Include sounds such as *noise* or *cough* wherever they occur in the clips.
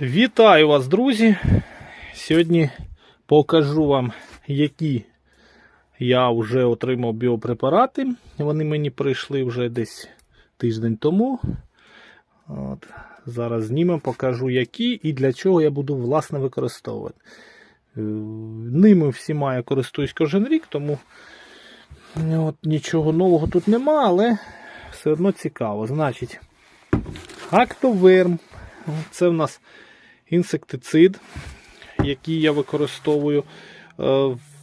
Вітаю вас, друзі! Сьогодні покажу вам, які я вже отримав біопрепарати. Вони мені прийшли вже десь тиждень тому. От. Зараз знімемо, покажу, які і для чого я буду власне використовувати. Е, Ними всіма я користуюсь кожен рік, тому от, нічого нового тут нема, але все одно цікаво. Значить, актоверм. Це в нас інсектицид, який я використовую. Е,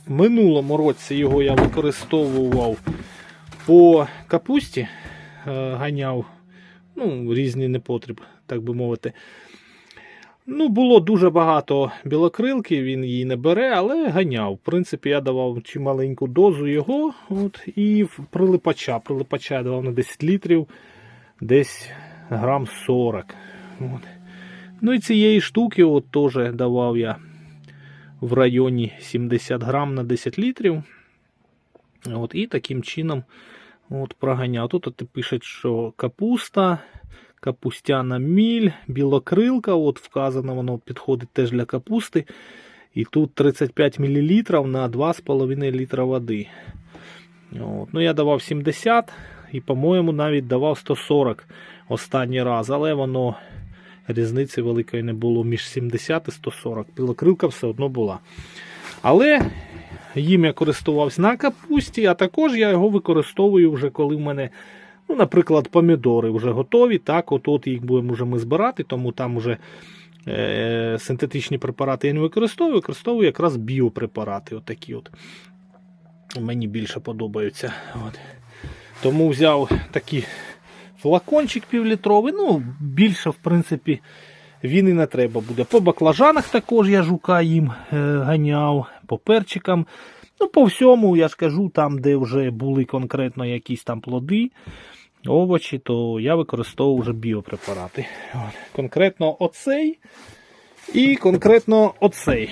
В минулому році його я використовував по капусті, е, ганяв ну, різні непотріб, так би мовити. Ну, було дуже багато білокрилки, він її не бере, але ганяв. В принципі, я давав чималеньку дозу його. От, і прилипача. Прилипача я давав на 10 літрів, десь грам 40. От. Ну і цієї штуки от теж давав я в районі 70 грам на 10 літрів. От, і таким чином от, проганяв. Тут от пишуть, що капуста, капустяна міль, білокрилка. От вказано, воно підходить теж для капусти. І тут 35 мл на 2,5 літра води. От. Ну, Я давав 70 і, по-моєму, навіть давав 140 останній раз, але воно різниці великої не було між 70 і 140. Білокрилка все одно була. Але їм я користувався на капусті, а також я його використовую вже коли в мене, ну, наприклад, помідори вже готові. Так, от от їх будемо вже ми збирати, тому там вже е- синтетичні препарати я не використовую, використовую якраз біопрепарати. Отакі от. Мені більше подобаються. От. Тому взяв такі флакончик півлітровий. Ну, більше, в принципі, він і не треба буде. По баклажанах також я жука їм е, ганяв, по перчикам. Ну, по всьому, я ж кажу, там, де вже були конкретно якісь там плоди, овочі, то я використовував вже біопрепарати. Конкретно оцей і конкретно оцей.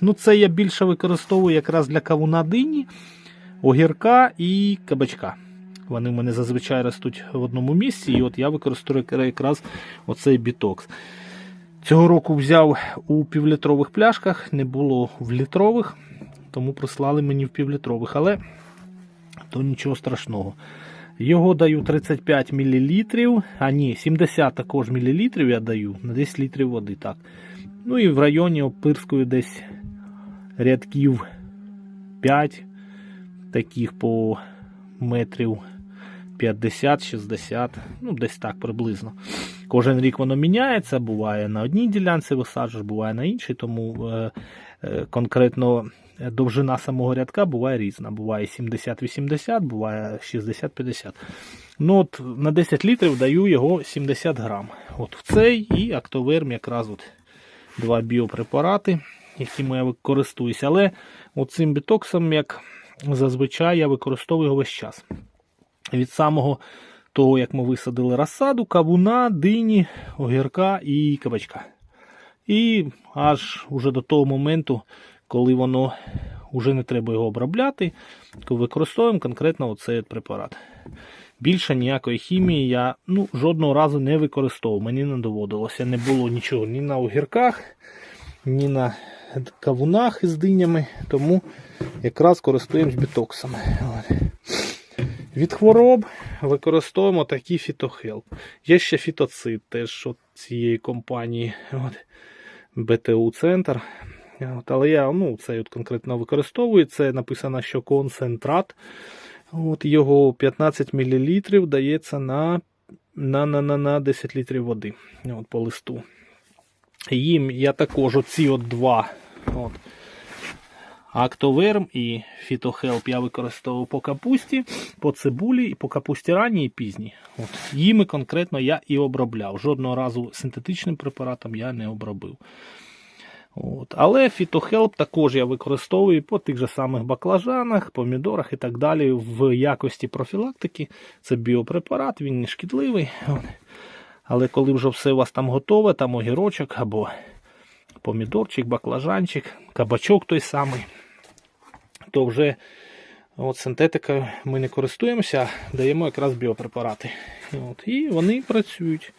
Ну, Це я більше використовую якраз для кавуна дині, огірка і кабачка. Вони в мене зазвичай ростуть в одному місці, і от я використовую якраз оцей бітокс. Цього року взяв у півлітрових пляшках, не було в літрових, тому прислали мені в півлітрових, але то нічого страшного. Його даю 35 мл, а ні, 70 також мл я даю на 10 літрів води. так. Ну і в районі опирскую десь рядків 5 таких по метрів 50-60, ну десь так приблизно. Кожен рік воно міняється, буває на одній ділянці висаджуєш, буває на іншій, тому е, е, конкретно довжина самого рядка буває різна. Буває 70-80, буває 60-50. Ну от На 10 літрів даю його 70 грам. От В цей і актоверм якраз от два біопрепарати, якими я користуюся. Але цим бітоксом, як зазвичай, я використовую його весь час від самого того, як ми висадили розсаду, кавуна, дині, огірка і кабачка. І аж уже до того моменту, коли воно вже не треба його обробляти, то використовуємо конкретно оцей препарат. Більше ніякої хімії я ну, жодного разу не використовував, мені не доводилося. Не було нічого ні на огірках, ні на кавунах із динями, тому якраз користуємось бітоксами. Від хвороб використовуємо такі фітохелп. Є ще фітоцид теж от цієї компанії от, БТУ Центр. От, Але я ну, цей от конкретно використовую. Це написано, що концентрат. От, Його 15 мл дається на на, на, на, на 10 літрів води от, по листу. Їм я також оці от два. От, Актоверм і фітохелп я використовував по капусті, по цибулі, і по капусті ранній і пізній. От. Їми конкретно я і обробляв. Жодного разу синтетичним препаратом я не обробив. От. Але фітохелп також я використовую по тих же самих баклажанах, помідорах і так далі в якості профілактики. Це біопрепарат, він не шкідливий. От. Але коли вже все у вас там готове, там огірочок або помідорчик, баклажанчик, кабачок той самий то вже от синтетикою ми не користуємося, даємо якраз біопрепарати. От, І вони працюють.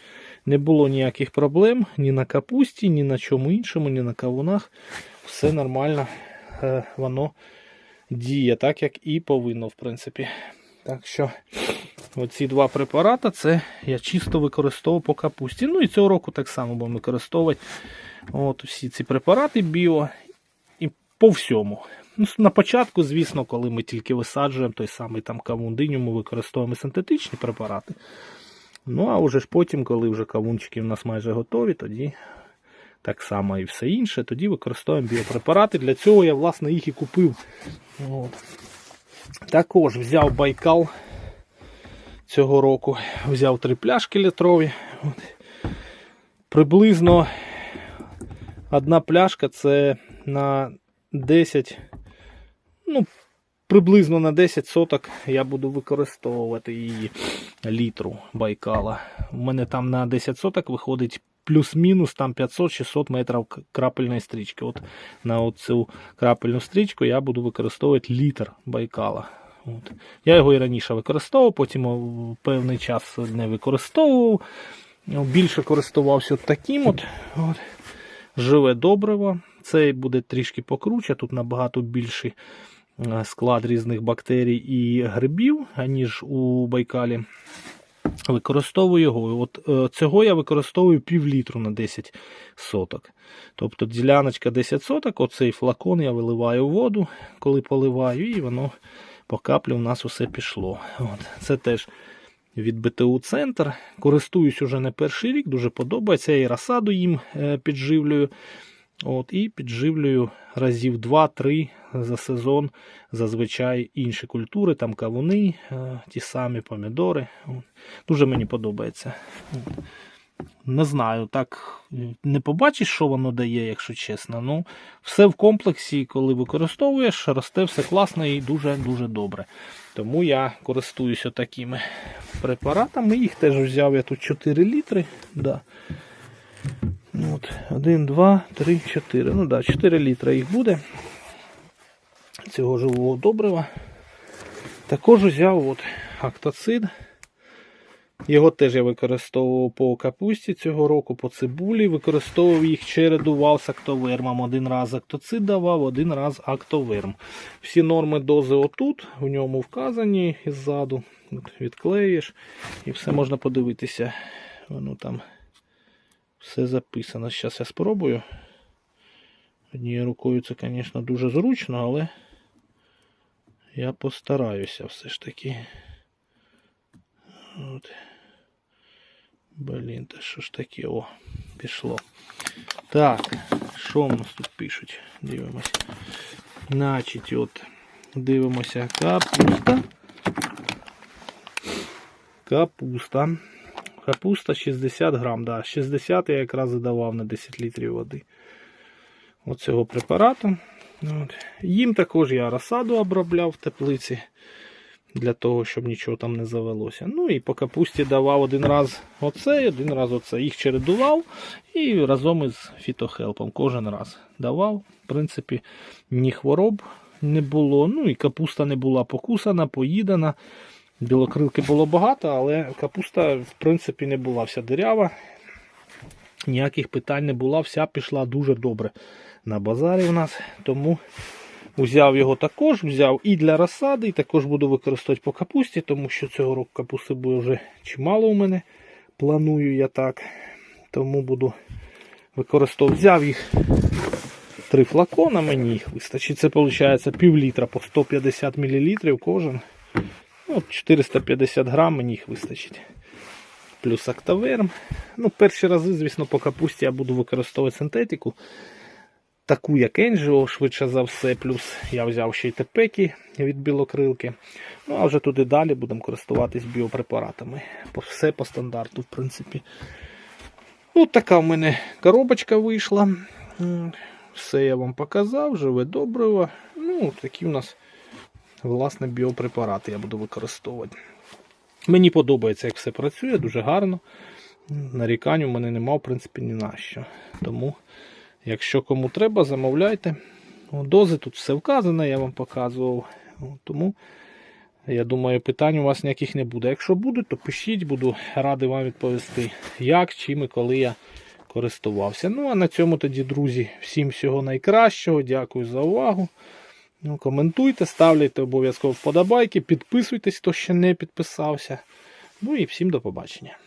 Не було ніяких проблем ні на капусті, ні на чому іншому, ні на кавунах. Все нормально е, воно діє, так як і повинно, в принципі. Так що оці два препарати це я чисто використовував по капусті. Ну і цього року так само будемо використовувати от, всі ці препарати біо і по всьому. Ну, *laughs* на початку, звісно, коли ми тільки висаджуємо той самий там кавундиню, ми використовуємо синтетичні препарати. Ну, а вже ж потім, коли вже кавунчики в нас майже готові, тоді так само і все інше, тоді використовуємо біопрепарати. Для цього я, власне, їх і купив. От. Також взяв байкал цього року. Взяв три пляшки літрові. От. Приблизно одна пляшка це на 10, ну, приблизно на 10 соток я буду використовувати її літру байкала. У мене там на 10 соток виходить плюс-мінус там 500-600 метрів крапельної стрічки. От на цю крапельну стрічку я буду використовувати літр байкала. От. Я його і раніше використовував, потім певний час не використовував. Ну, Більше користувався таким от. от. Живе добриво. Цей буде трішки покруче, тут набагато більший склад різних бактерій і грибів, аніж у Байкалі. Використовую його. От е, цього я використовую пів літру на 10 соток. Тобто діляночка 10 соток, оцей флакон я виливаю в воду, коли поливаю, і воно по каплі у нас усе пішло. От. Це теж від БТУ Центр. Користуюсь уже не перший рік, дуже подобається. Я і розсаду їм е, підживлюю. От, і підживлюю разів 2-3 за сезон. Зазвичай інші культури, там кавуни, е, ті самі помідори. Дуже мені подобається. Не знаю, так не побачиш, що воно дає, якщо чесно. Ну, все в комплексі, коли використовуєш, росте все класно і дуже-дуже добре. Тому я користуюся такими препаратами. Їх теж взяв я тут 4 літри. Да. Ну, От, 1, 2, 3, 4. Ну да, 4 літра їх буде. Цього живого добрива. Також взяв от актоцид. Його теж я використовував по капусті цього року, по цибулі. Використовував їх, чередував з актовермом. Один раз актоцид давав, один раз актоверм. Всі норми дози отут, в ньому вказані іззаду. От, відклеїш і все можна подивитися. Воно там все записано. Зараз я спробую. Однією рукою це, звісно, дуже зручно, але я постараюся все ж таки. От. Блін, та що ж таке? О, пішло. Так, що у нас тут пишуть? Дивимось. Значить, от, дивимося капуста. Капуста. Капуста 60 грам. Да, 60 я якраз задавав на 10 літрів води. Оцього препарату. От. Їм також я розсаду обробляв в теплиці для того, щоб нічого там не завелося. Ну і по капусті давав один раз оце, один раз оце. Їх чередував і разом із фітохелпом кожен раз давав. В принципі, ні хвороб не було. Ну і капуста не була покусана, поїдана. Білокрилки було багато, але капуста, в принципі, не була вся дирява. Ніяких питань не було, вся пішла дуже добре на базарі в нас. Тому Взяв його також, взяв і для розсади, і також буду використовувати по капусті, тому що цього року капусти буде вже чимало у мене. Планую я так. Тому буду використовувати. Взяв їх три флакона, мені їх вистачить. Це виходить пів літра по 150 мл кожен. Ну, 450 грам мені їх вистачить. Плюс актаверм. Ну, перші рази, звісно, по капусті я буду використовувати синтетику таку, як Енджіо, швидше за все. Плюс я взяв ще й тепеки від білокрилки. Ну, а вже туди далі будемо користуватись біопрепаратами. Все по стандарту, в принципі. Ось така в мене коробочка вийшла. Все я вам показав, живе добриво. Ну, такі у нас, власне, біопрепарати я буду використовувати. Мені подобається, як все працює, дуже гарно. Нарікань у мене нема, в принципі, ні на що. Тому, якщо кому треба, замовляйте. Дози тут все вказано, я вам показував. Тому, я думаю, питань у вас ніяких не буде. Якщо будуть, то пишіть, буду радий вам відповісти, як, чим і коли я користувався. Ну, а на цьому тоді, друзі, всім всього найкращого. Дякую за увагу. Ну, Коментуйте, ставляйте обов'язково вподобайки, підписуйтесь, хто ще не підписався. Ну і всім до побачення.